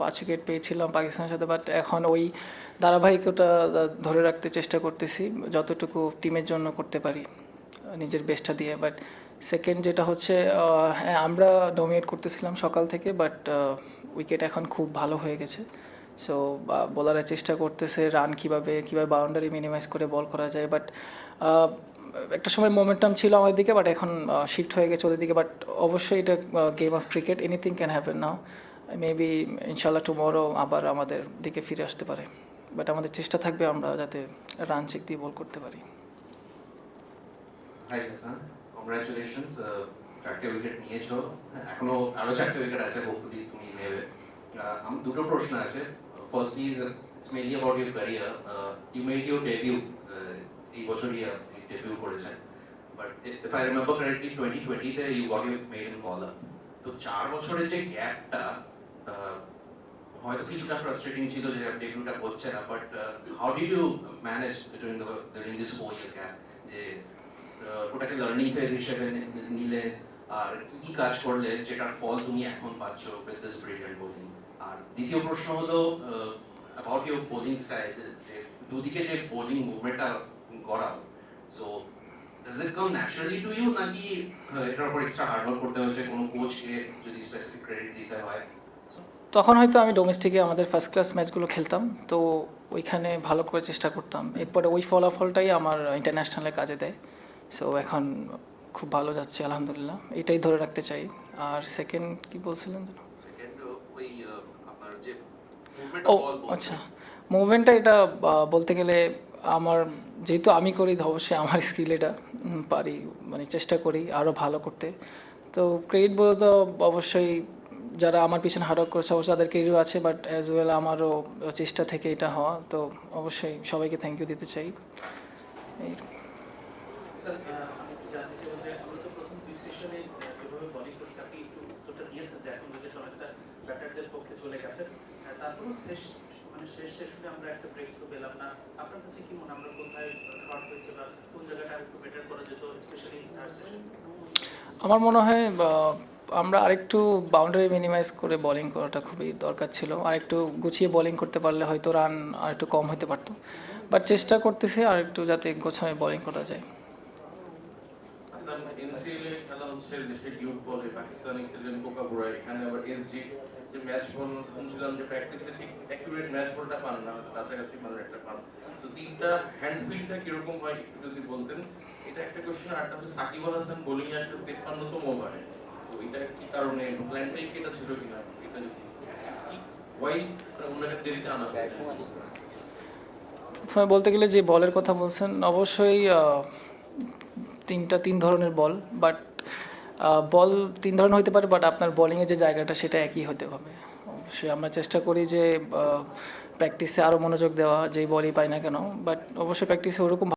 পাঁচ উইকেট পেয়েছিলাম পাকিস্তানের সাথে বাট এখন ওই ধারাবাহিকতা ধরে রাখতে চেষ্টা করতেছি, যতটুকু টিমের জন্য করতে পারি, নিজের বেস্টটা দিয়ে বাট সেকেন্ড যেটা হচ্ছে হ্যাঁ আমরা ডমিনেট করতেছিলাম সকাল থেকে বাট উইকেট এখন খুব ভালো হয়ে গেছে সো বোলাররা চেষ্টা করতেছে রান কীভাবে কীভাবে বাউন্ডারি মিনিমাইজ করে বল করা যায় বাট একটা সময় মোমেন্টাম ছিল আমাদের দিকে বাট এখন শিফট হয়ে গেছে ওদের দিকে বাট অবশ্যই এটা game of cricket anything can happen now maybe ইনশাল্লাহ টুমরো আবার আমাদের দিকে ফিরে আসতে পারে। বাট আমাদের চেষ্টা থাকবে আমরা যাতে রান চেক দিয়ে বল করতে পারি। আমার দুটো প্রশ্ন আছে। First is it's mainly about your career you made your debut এই বছরই ডেবিউ করেছেন but if I remember correctly twenty টোয়েন্টিতে you got your maiden বলার তো চার বছরের যে গ্যাপটা হয়তো কিছুটা ফ্রাস্ট্রেটিং ছিল যে ডেবিউটা হচ্ছে না but how did you manage during during this four year gap যে ওটাকে লার্নিং ফেজ হিসেবে নিলে আর কি কাজ করলে যেটার ফল তুমি এখন পাচ্ছ উইথ দিস ব্রিলিয়ান্ট বোলিং আর দ্বিতীয় প্রশ্ন হলো অ্যাবাউট ইউর বোলিং স্টাইল দুদিকে যে বোলিং মুভমেন্টটা করা so does it come naturally to you নাকি এটার উপর এক্সট্রা হার্ডওয়ার্ক করতে হচ্ছে? কোনো কোচকে যদি স্পেসিফিক ক্রেডিট দিতে হয়? তখন হয়তো আমি ডোমেস্টিকে আমাদের ফার্স্ট ক্লাস ম্যাচগুলো খেলতাম। তো ওইখানে ভালো করে চেষ্টা করতাম। এরপরে ওই ফলাফলটাই আমার ইন্টারন্যাশনালে কাজে দেয়। সো এখন খুব ভালো যাচ্ছে আলহামদুলিল্লাহ। এটাই ধরে রাখতে চাই। আর সেকেন্ড কি বলছিলেন যেন? ও আচ্ছা। মুভমেন্টটা এটা বলতে গেলে আমার, যেহেতু আমি করি, অবশ্যই আমার স্কিল এটা পারি মানে চেষ্টা করি আরও ভালো করতে। তো ক্রেডিট বলতে তো অবশ্যই যারা আমার পিছনে হার্ডওয়ার্ক করেছে, অবশ্যই তাদের ক্রেডিট আছে বাট অ্যাজ ওয়েল আমারও চেষ্টা থেকে এটা হওয়া, তো অবশ্যই সবাইকে থ্যাংক ইউ দিতে চাই। বোলিং শেষ মানে শেষ আমরা একটা ব্রেক পেলাম না। আপনার কাছে কি মনে আমরা কোথায় শর্ট হয়েছে বা কোন জায়গাটা একটু বেটার করা যেত স্পেশালি আমার মনে হয় আমরা আরেকটু বাউন্ডারি মিনিমাইজ করে বোলিং করাটা খুবই দরকার ছিল। আর একটু গুছিয়ে বোলিং করতে পারলে হয়তো রান আর একটু কম হতে পারতো। বাট চেষ্টা করতেছি আর একটু যাতে গোছায় বোলিং করা যায়। খেলা হচ্ছে দেশের ইউথ বলে পাকিস্তানে এখানে আবার এসজি যে ম্যাচ বল শুনছিলাম যে প্র্যাকটিসে ঠিক অ্যাকুরেট ম্যাচ বলটা পান না কাছাকাছি মানের একটা পান তো তিনটা হ্যান্ড ফিল্ডটা কীরকম হয় যদি বলতেন এটা একটা কোশ্চেন আর একটা হচ্ছে সাকিব আল হাসান বোলিং আসলে তেপ্পান্নতম তো এটা কি কারণে প্ল্যানটাই কি এটা ছিল কিনা এটা যদি ওয়াই ওনাকে দেরিতে আনা হয় প্রথমে বলতে গেলে যে বলের কথা বলছেন, অবশ্যই তিনটা, তিন ধরনের বল বাট বল তিন ধরনের হতে পারে বাট আপনার বলিংয়ে যে জায়গাটা সেটা একই হতে হবে। অবশ্যই আমরা চেষ্টা করি যে প্র্যাকটিসে আরও মনোযোগ দেওয়া, যেই বলই পাই না কেন বাট অবশ্যই প্র্যাকটিসে ওরকম